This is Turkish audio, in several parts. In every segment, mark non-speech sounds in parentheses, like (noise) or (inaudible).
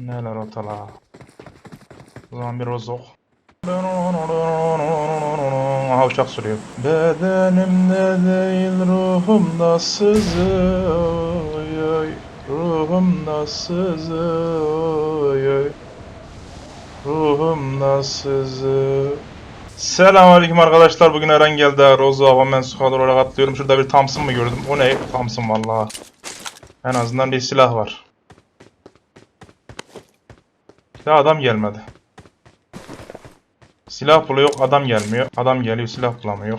Neler otala. O zaman bir rozok. Aha uçak sürüyor. Bedenimde değil ruhumda sızıyor. Ruhumda sızıyor. Ruhumda sızıyor. Selamünaleyküm arkadaşlar. Bugün Eren geldi. Rozo Avamen Squadron olarak atlıyorum. Şurada bir Thompson mı gördüm? O ne? Thompson vallahi. En azından bir silah var. Ya adam gelmedi. Silah bulu yok, adam gelmiyor. Adam geliyor, silah bulamıyor.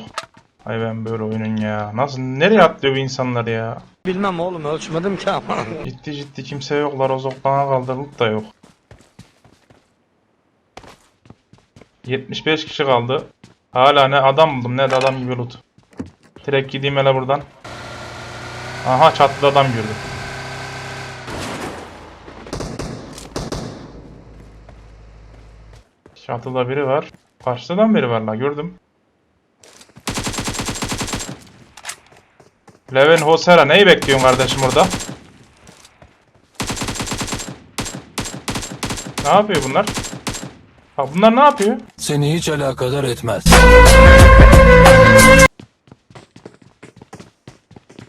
Ay ben böyle oyunun ya. Nasıl, nereye atlıyor bu insanlar ya? Bilmem oğlum ölçmedim ki ama. (laughs) Ciddi ciddi kimse yoklar, o zoklana kaldırılıp da yok. 75 kişi kaldı. Hala ne adam buldum ne de adam gibi loot. Direkt gideyim hele buradan. Aha çatıda adam gördüm. Çatıda biri var. Karşıdan biri var la gördüm. Leven Hosera neyi bekliyorsun kardeşim orada? Ne yapıyor bunlar? Ha bunlar ne yapıyor? Seni hiç alakadar etmez.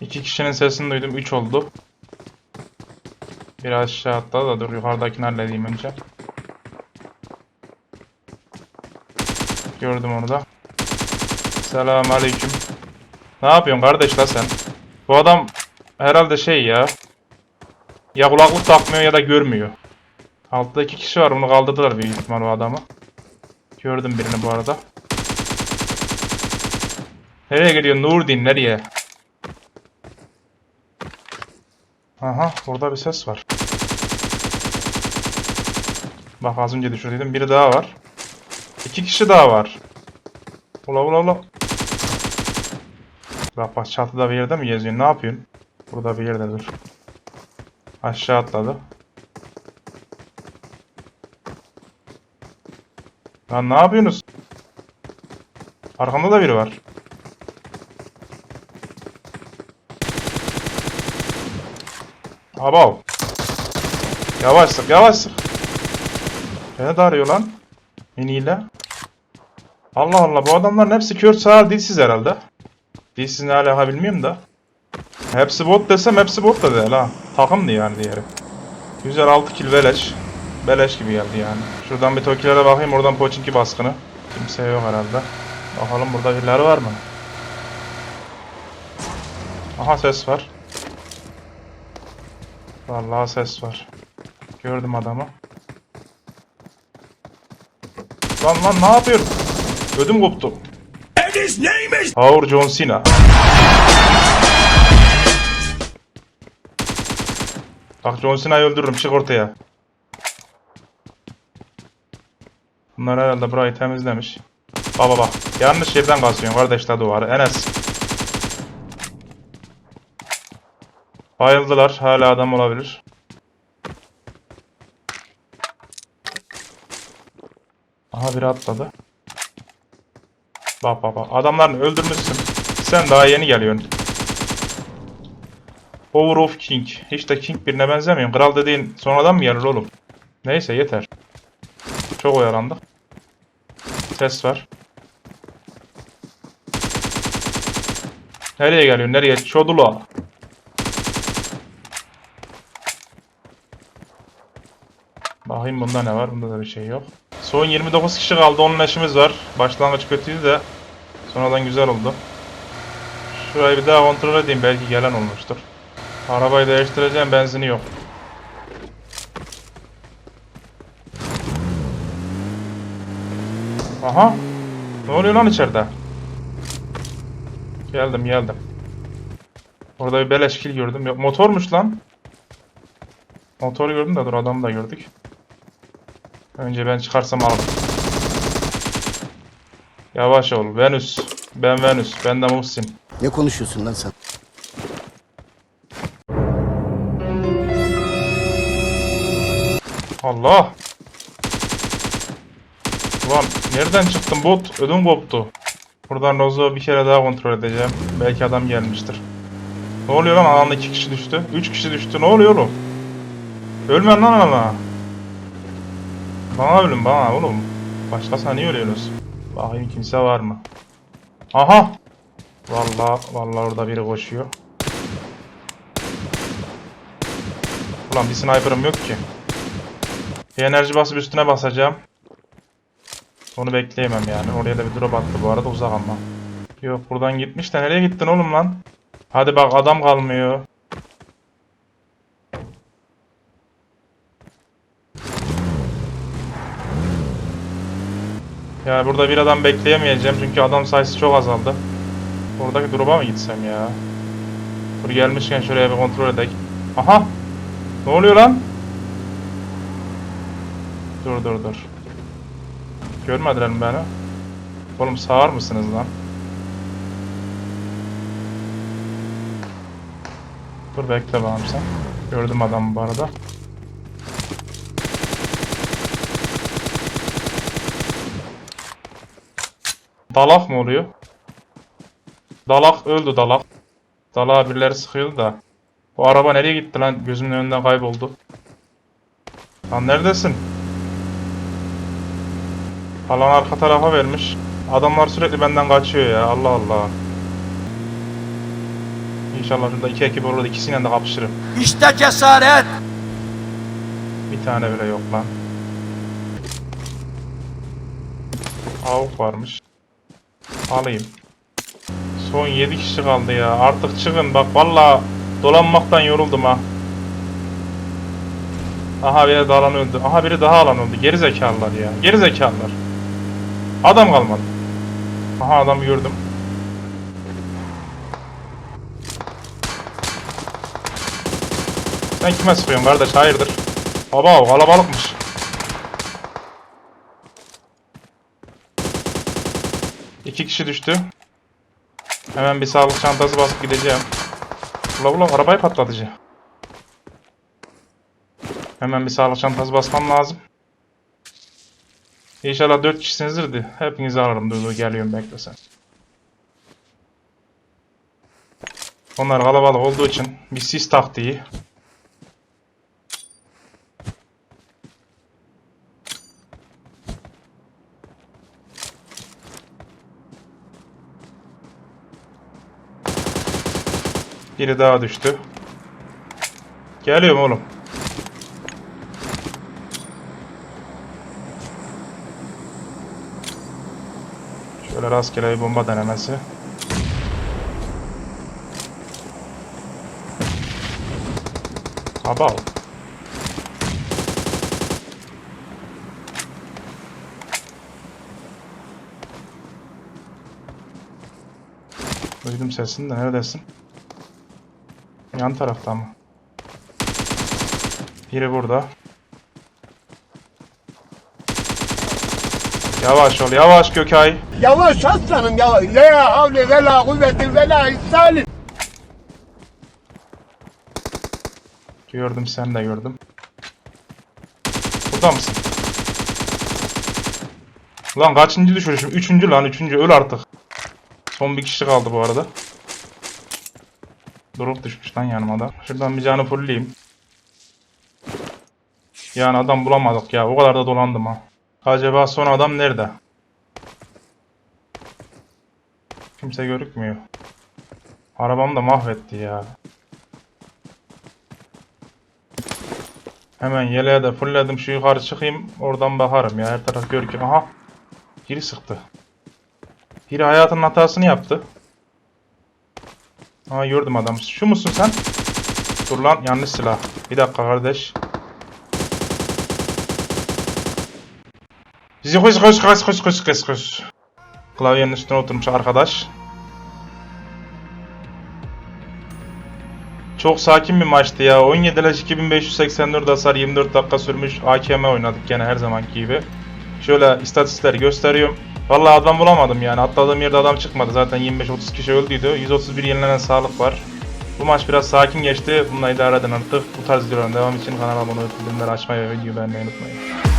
İki kişinin sesini duydum. Üç oldu. Biraz aşağı atla da dur yukarıdakini halledeyim önce. Gördüm onu. Selam aleyküm. Ne yapıyorsun kardeş la sen? Bu adam herhalde şey ya. Ya kulaklık takmıyor ya da görmüyor. Altta iki kişi var. Bunu kaldırdılar büyük ihtimal o adamı. Gördüm birini bu arada. Nereye gidiyor Nurdin nereye? Aha burada bir ses var. Bak az önce düşürdüydüm. Biri daha var. İki kişi daha var. Ula ula ula. Bak çatıda bir yerde mi geziyorsun? Ne yapıyorsun? Burada bir yerde dur. Aşağı atladı. Lan ne yapıyorsunuz? Arkamda da biri var. Abav. Yavaş sık yavaş sık. Beni de arıyor lan. Miniyle. Allah Allah bu adamların hepsi kör sağ dilsiz herhalde. Dilsiz ne alaka bilmiyorum da. Hepsi bot desem hepsi bot da değil ha. Takımdı yani diğeri. Güzel 6 kill beleş. Beleş gibi geldi yani. Şuradan bir tokilere bakayım oradan poçinki baskını. Kimse yok herhalde. Bakalım burada birileri var mı? Aha ses var. Vallahi ses var. Gördüm adamı. Lan lan ne yapıyorum? Ödüm koptu. Power John Cena. Bak John Cena'yı öldürürüm çık ortaya. Bunlar herhalde burayı temizlemiş. Baba bak. Yanlış yerden kasıyorsun kardeşler duvarı. Enes. Bayıldılar. Hala adam olabilir. Aha biri atladı. Bak bak bak. Adamlarını öldürmüşsün. Sen daha yeni geliyorsun. Power of King. Hiç de King birine benzemiyorsun. Kral dediğin sonradan mı gelir oğlum? Neyse yeter. Çok oyalandık. Ses var. Nereye geliyorsun? Nereye? Çodula. Bakayım bunda ne var? Bunda da bir şey yok. Son 29 kişi kaldı. 10 leşimiz var. Başlangıç kötüydü de sonradan güzel oldu. Şurayı bir daha kontrol edeyim. Belki gelen olmuştur. Arabayı değiştireceğim. Benzini yok. Aha. Ne oluyor lan içeride? Geldim geldim. Orada bir beleş kill gördüm. Motormuş lan. Motoru gördüm de dur adamı da gördük. Önce ben çıkarsam alırım. Yavaş ol. Venüs. Ben Venüs. Ben de Muhsin. Ne konuşuyorsun lan sen? Allah. Ulan nereden çıktın bot? Ödüm koptu. Buradan Rozo bir kere daha kontrol edeceğim. Belki adam gelmiştir. Ne oluyor lan? Alanda iki kişi düştü. Üç kişi düştü. Ne oluyor oğlum? Ölme lan ana. Bana ölün bana oğlum. Başkasına niye ölüyorsunuz? Bakayım kimse var mı? Aha! Vallahi vallahi orada biri koşuyor. Ulan bir sniper'ım yok ki. Bir enerji basıp üstüne basacağım. Onu bekleyemem yani. Oraya da bir drop attı bu arada uzak ama. Yok buradan gitmiş de nereye gittin oğlum lan? Hadi bak adam kalmıyor. Ya burada bir adam bekleyemeyeceğim çünkü adam sayısı çok azaldı. Oradaki drop'a mı gitsem ya? Dur gelmişken şuraya bir kontrol edek. Aha! Ne oluyor lan? Dur dur dur. Görmediler mi beni? Oğlum sağır mısınız lan? Dur bekle bakalım sen. Gördüm adamı bu arada. Dalak mı oluyor? Dalak öldü dalak. Dalağa birileri sıkıyordu da. Bu araba nereye gitti lan? Gözümün önünden kayboldu. Lan neredesin? Alan arka tarafa vermiş. Adamlar sürekli benden kaçıyor ya. Allah Allah. İnşallah şurada iki ekip olur da ikisiyle de kapışırım. İşte cesaret. Bir tane bile yok lan. Avuk varmış. Alayım. Son 7 kişi kaldı ya. Artık çıkın bak valla dolanmaktan yoruldum ha. Aha biri daha alan öldü. Aha biri daha alan öldü. Geri zekalılar ya. Geri zekalılar. Adam kalmadı. Aha adamı gördüm. Sen kime sıkıyorsun kardeş? Hayırdır? Baba o kalabalıkmış. İki kişi düştü. Hemen bir sağlık çantası basıp gideceğim. Ula ula arabayı patlatıcı. Hemen bir sağlık çantası basmam lazım. İnşallah 4 kişisinizdir de hepinizi alırım. Dur geliyorum bekle sen. Onlar kalabalık olduğu için bir sis taktiği. Biri daha düştü. Geliyorum oğlum. Şöyle rastgele bir bomba denemesi. Abav. Duydum sesini de neredesin? Yan tarafta mı? Biri burada. Yavaş ol, yavaş Gökay. Yavaş aslanım yavaş. La havle ve la kuvvete ve la. Gördüm, sen de gördüm. Burada mısın? Lan kaçıncı düşürüşüm? Üçüncü lan, üçüncü. Öl artık. Son bir kişi kaldı bu arada. Drop düşmüş lan yanıma da. Şuradan bir canı fullleyeyim. Yani adam bulamadık ya. O kadar da dolandım ha. Acaba son adam nerede? Kimse görükmüyor. Arabamı da mahvetti ya. Hemen yeleğe de fullledim. Şu yukarı çıkayım. Oradan bakarım ya. Her taraf görüküyor. Aha. Biri sıktı. Biri hayatının hatasını yaptı. Aa gördüm adam. Şu musun sen? Dur lan yanlış silah. Bir dakika kardeş. Bizi koş koş koş koş koş koş koş. Klavyenin üstüne oturmuş arkadaş. Çok sakin bir maçtı ya. 17 leş 2584 hasar 24 dakika sürmüş. AKM oynadık gene her zamanki gibi. Şöyle istatistikleri gösteriyorum. Vallahi adam bulamadım yani. Atladığım yerde adam çıkmadı. Zaten 25-30 kişi öldüydü. 131 yenilenen sağlık var. Bu maç biraz sakin geçti. Bununla idare edin artık. Bu tarz videoların devam için kanala abone olup bildirimleri açmayı ve videoyu beğenmeyi unutmayın.